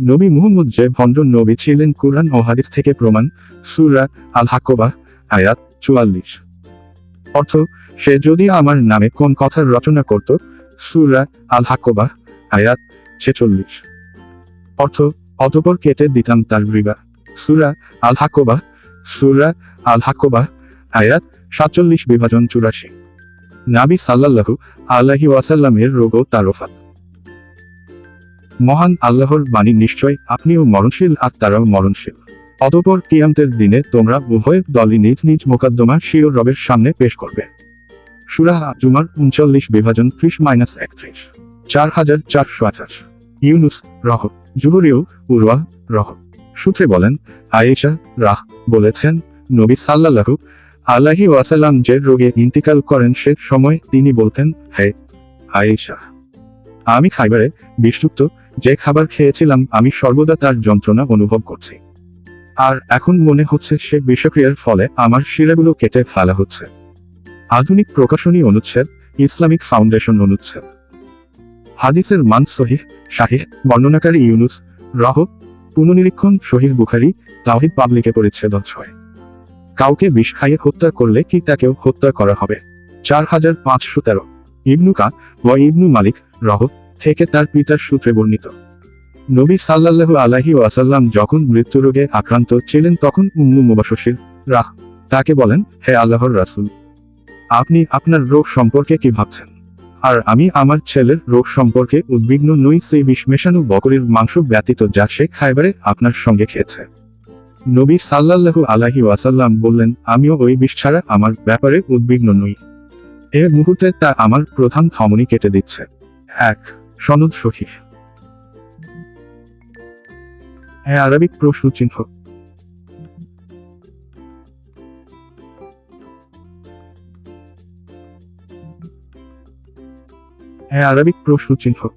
নবী মুহাম্মদ যে ভণ্ড নবী ছিলেন কুরআন ও হাদিস থেকে প্রমাণ, সুরা আল হাক্কবাহ আয়াত চুয়াল্লিশ। অর্থ, সে যদি আমার নামে কোন কথার রচনা করত, সুরা আল হাক্কবাহ আয়াত ছেচল্লিশ। অর্থ, অতপর কেটে দিতাম তার গ্রীবা সুরা আল হাক্কবাহ সুরা আল হাক্কবাহ আয়াত সাতচল্লিশ বিভাজন চুরাশি। নাবি সাল্লাল্লাহু আল্লাহি ওয়াসাল্লামের রোগও তারফাত। মহান আল্লাহর বাণী নিশ্চয়, আপনিও মরণশীল আর তারাও মরণশীল। অতপর কিয়ামতের দিনে তোমরা উভয় দলই নিজ নিজ মোকদ্দমা শিও রবের সামনে পেশ করবে। সুরাহ জুমার উনচল্লিশ বিভাজন ত্রিশ মাইনাস একত্রিশ। চার হাজার চারশো আঠাশ। ইউনুস, রহ জুহরিও উরওয়াহ রহ। সূত্রে বলেন, আয়েশা, রাহ, বলেছেন, নবী সাল্লাল্লাহু আল্লাহি ওয়াসাল্লাম যে রোগে ইন্তিকাল করেন সে সময় তিনি বলতেন, হে আয়েশা আমি খাইবারে বিষযুক্ত যে খাবার খেয়েছিলাম, আমি সর্বদা তার যন্ত্রণা অনুভব করছি। আর এখন মনে হচ্ছে সে বিষক্রিয়ার ফলে আমার শিরাগুলো কেটে ফেলা হচ্ছে। আধুনিক প্রকাশনী অনুচ্ছেদ, ইসলামিক ফাউন্ডেশন অনুচ্ছেদ। হাদিসের মান সহিহ, শাহিহ, বর্ণনাকারী ইউনুস, রহ পুননিরীক্ষণ শহীদ বুখারি, তাওহিদ পাবলিকে পরিচ্ছেদ ছয়। কাউকে বিষ খাইয়ে হত্যা করলে কি তাকেও হত্যা করা হবে? চার হাজার পাঁচশো তেরো। ইবনু কা ও ইবনু মালিক রহ থেকে তার পিতার সূত্রে বর্ণিত। নবী সাল্লাল্লাহু আলাইহি ওয়াসাল্লাম যখন মৃত্যুরোগে আক্রান্ত ছিলেন তখন উম্মু মুবাশির রাহ তাকে বলেন, হে আল্লাহর রাসূল, আপনি আপনার রোগ সম্পর্কে কি ভাবছেন? আর আমি আমার ছেলের রোগ সম্পর্কে উদ্বিগ্ন নই, সেই বিষ মেশানো বকরির মাংস ব্যতীত যা সে খাইবারে আপনার সঙ্গে খেয়েছে। নবী সাল্লাল্লাহু আলাইহি ওয়াসাল্লাম বললেন, আমিও ওই বিষ ছাড়া আমার ব্যাপারে উদ্বিগ্ন নই। এ মুহূর্তে তা আমার প্রধান ধমনী কেটে দিচ্ছে। এক, সনদ সহিহ হ্যাঁ আরবিক প্রশ্ন চিহ্ন। হ্যাঁ আরবিক প্রশ্ন চিহ্ন।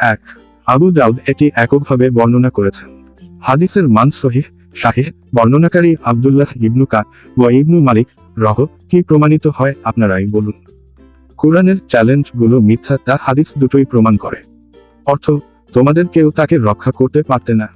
এক, আবু দাউদ এটি এককভাবে বর্ণনা করেছেন। হাদিসের মান সহিহ। শাহিহ বর্ণনাকারী আবদুল্লাহ ইবনু কা ও ইবনু মালিক রহ, কি প্রমাণিত হয় আপনারাই বলুন। কোরআনের চ্যালেঞ্জগুলো মিথ্যা, তা হাদিস দুটোই প্রমাণ করে। অর্থ, তোমাদের কেউ তাকে রক্ষা করতে পারতে না।